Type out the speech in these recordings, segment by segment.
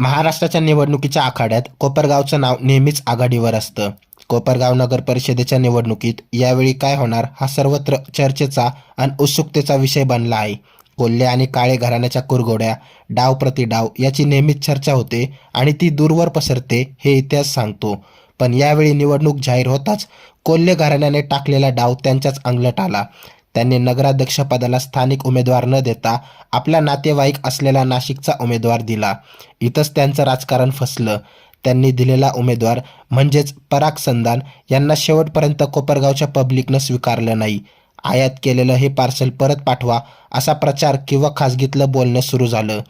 महाराष्ट्राच्या निवडणुकीच्या आखाड्यात कोपरगावचं नाव नेहमीच आघाडीवर असतं. कोपरगाव नगर परिषदेच्या निवडणुकीत यावेळी काय होणार हा सर्वत्र चर्चेचा आणि उत्सुकतेचा विषय बनला आहे. कोल्हे आणि काळे घराण्याच्या कुरघोड्या डाव प्रति डाव याची नेहमीच चर्चा होते आणि ती दूरवर पसरते हे इतिहास सांगतो. पण यावेळी निवडणूक जाहीर होताच कोल्हे घराण्याने टाकलेला डाव त्यांच्याच अंगलट आला. त्यांनी नगराध्यक्षपदाला स्थानिक उमेदवार न देता आपला नातेवाईक असलेला नाशिकचा उमेदवार दिला. इथंच त्यांचं राजकारण फसलं. त्यांनी दिलेला उमेदवार म्हणजेच पराग संधान यांना शेवटपर्यंत कोपरगावच्या पब्लिकनं स्वीकारलं नाही. आयात केलेलं हे पार्सल परत पाठवा असा प्रचार किंवा खासगीतलं बोलणं सुरू झालं.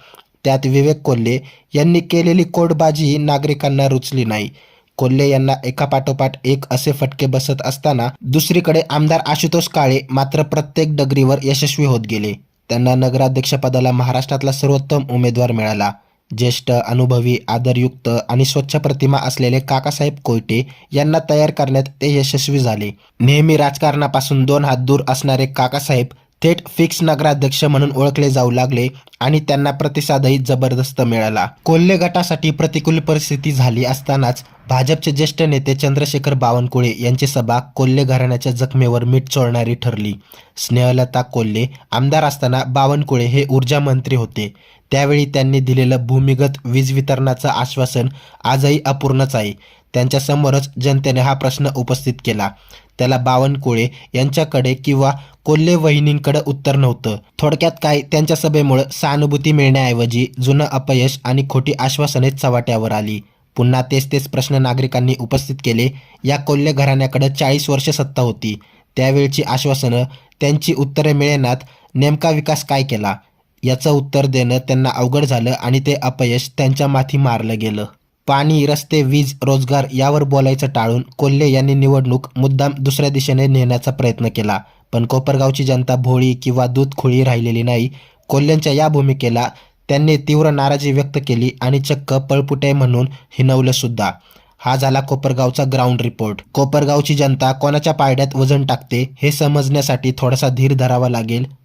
त्यात विवेक कोल्हे यांनी केलेली कोडबाजी नागरिकांना रुचली नाही. कोल्हे यांना एकापाठोपाठ एक असे फटके बसत असताना दुसरीकडे आमदार आशुतोष काळे मात्र प्रत्येक डगरीवर यशस्वी होत गेले. त्यांना नगराध्यक्षपदाला महाराष्ट्रातला सर्वोत्तम उमेदवार मिळाला. ज्येष्ठ अनुभवी आदरयुक्त आणि स्वच्छ प्रतिमा असलेले काकासाहेब कोयटे यांना तयार करण्यात ते यशस्वी झाले. नेहमी राजकारणापासून दोन हात दूर असणारे काकासाहेब थेट फिक्स नगराध्यक्ष म्हणून ओळखले जाऊ लागले आणि त्यांना प्रतिसादही जबरदस्त मिळाला. कोल्हे गटासाठी प्रतिकूल परिस्थिती झाली असतानाच भाजपचे ज्येष्ठ नेते चंद्रशेखर बावनकुळे यांची सभा कोल्हे घराण्याच्या जखमेवर मीठ चोळणारी ठरली. स्नेहलता कोल्हे आमदार असताना बावनकुळे हे ऊर्जा मंत्री होते. त्यावेळी त्यांनी दिलेलं भूमिगत वीज वितरणाचं आश्वासन आजही अपूर्णच आहे. त्यांच्यासमोरच जनतेने हा प्रश्न उपस्थित केला. त्याला बावनकुळे यांच्याकडे किंवा कोल्हे वहिनींकडे उत्तर नव्हतं. थोडक्यात काय त्यांच्या सभेमुळे सहानुभूती मिळण्याऐवजी जुनं अपयश आणि खोटी आश्वासने चव्हाट्यावर आली. पुन्हा तेच तेच प्रश्न नागरिकांनी उपस्थित केले. या कोल्हे घराण्याकडे चाळीस वर्ष सत्ता होती. त्यावेळची आश्वासनं त्यांची उत्तरे मिळेनात नेमका विकास काय केला? याचं उत्तर देणं त्यांना अवघड झालं आणि ते अपयश त्यांच्या माथी मारलं गेलं. पाणी रस्ते वीज रोजगार यावर बोलायचं टाळून कोल्हे यांनी निवडणूक मुद्दाम दुसऱ्या दिशेने नेण्याचा प्रयत्न केला. पण कोपरगावची जनता भोळी किंवा दूध खोळी राहिलेली नाही. कोल्ह्यांच्या या भूमिकेला त्यांनी तीव्र नाराजी व्यक्त केली आणि चक्क पळपुटे म्हणून हिनवलं सुद्धा. हा झाला कोपरगावचा ग्राउंड रिपोर्ट. कोपरगावची जनता कोणाच्या पायड्यात वजन टाकते हे समजण्यासाठी थोडासा धीर धरावा लागेल